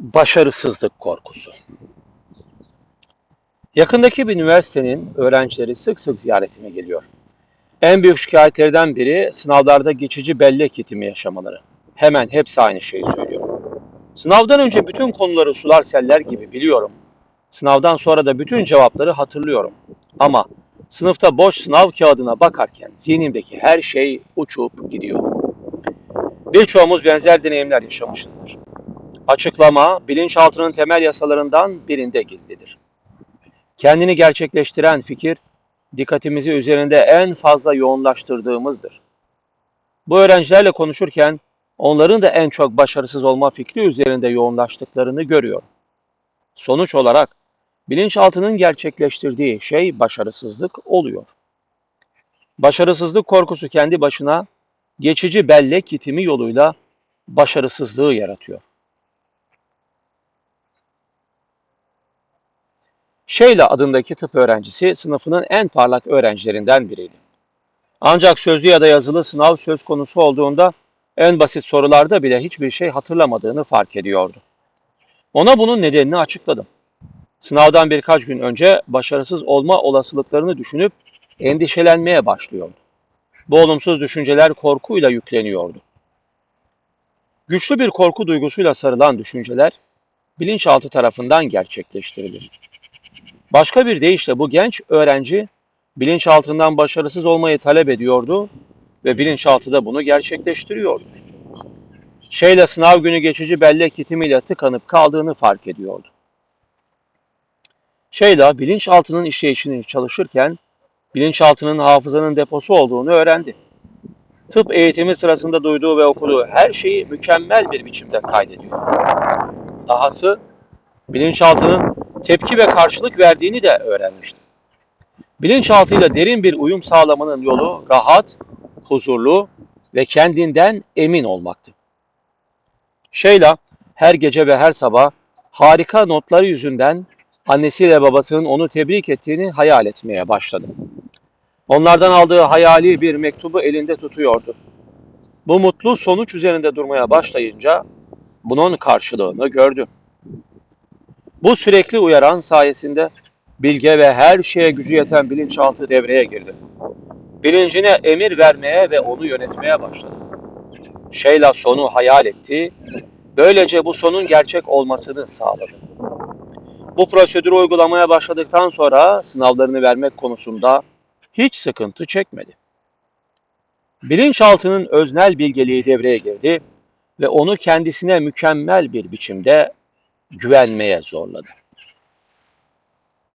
Başarısızlık korkusu. Yakındaki bir üniversitenin öğrencileri sık sık ziyaretime geliyor. En büyük şikayetlerden biri sınavlarda geçici bellek yetimi yaşamaları. Hemen hepsi aynı şeyi söylüyor. Sınavdan önce bütün konuları sular seller gibi biliyorum. Sınavdan sonra da bütün cevapları hatırlıyorum. Ama sınıfta boş sınav kağıdına bakarken zihnimdeki her şey uçup gidiyor. Birçoğumuz benzer deneyimler yaşamışızdır. Açıklama, bilinçaltının temel yasalarından birinde gizlidir. Kendini gerçekleştiren fikir, dikkatimizi üzerinde en fazla yoğunlaştırdığımızdır. Bu öğrencilerle konuşurken onların da en çok başarısız olma fikri üzerinde yoğunlaştıklarını görüyorum. Sonuç olarak bilinçaltının gerçekleştirdiği şey başarısızlık oluyor. Başarısızlık korkusu kendi başına geçici bellek yitimi yoluyla başarısızlığı yaratıyor. Şeyla adındaki tıp öğrencisi sınıfının en parlak öğrencilerinden biriydi. Ancak sözlü ya da yazılı sınav söz konusu olduğunda en basit sorularda bile hiçbir şey hatırlamadığını fark ediyordu. Ona bunun nedenini açıkladım. Sınavdan birkaç gün önce başarısız olma olasılıklarını düşünüp endişelenmeye başlıyordu. Bu olumsuz düşünceler korkuyla yükleniyordu. Güçlü bir korku duygusuyla sarılan düşünceler bilinçaltı tarafından gerçekleştirilir. Başka bir deyişle bu genç öğrenci bilinçaltından başarısız olmayı talep ediyordu ve bilinçaltı da bunu gerçekleştiriyordu. Şeyle sınav günü geçici bellek yitimiyle tıkanıp kaldığını fark ediyordu. Şeyla bilinçaltının işleyişini çalışırken bilinçaltının hafızanın deposu olduğunu öğrendi. Tıp eğitimi sırasında duyduğu ve okuduğu her şeyi mükemmel bir biçimde kaydediyor. Dahası bilinçaltının tepki ve karşılık verdiğini de öğrenmişti. Bilinçaltıyla derin bir uyum sağlamanın yolu rahat, huzurlu ve kendinden emin olmaktı. Şeyla her gece ve her sabah harika notları yüzünden annesiyle babasının onu tebrik ettiğini hayal etmeye başladı. Onlardan aldığı hayali bir mektubu elinde tutuyordu. Bu mutlu sonuç üzerinde durmaya başlayınca bunun karşılığını gördü. Bu sürekli uyaran sayesinde bilge ve her şeye gücü yeten bilinçaltı devreye girdi. Bilincine emir vermeye ve onu yönetmeye başladı. Şeyla sonu hayal etti, böylece bu sonun gerçek olmasını sağladı. Bu prosedürü uygulamaya başladıktan sonra sınavlarını vermek konusunda hiç sıkıntı çekmedi. Bilinçaltının öznel bilgeliği devreye girdi ve onu kendisine mükemmel bir biçimde güvenmeye zorladı.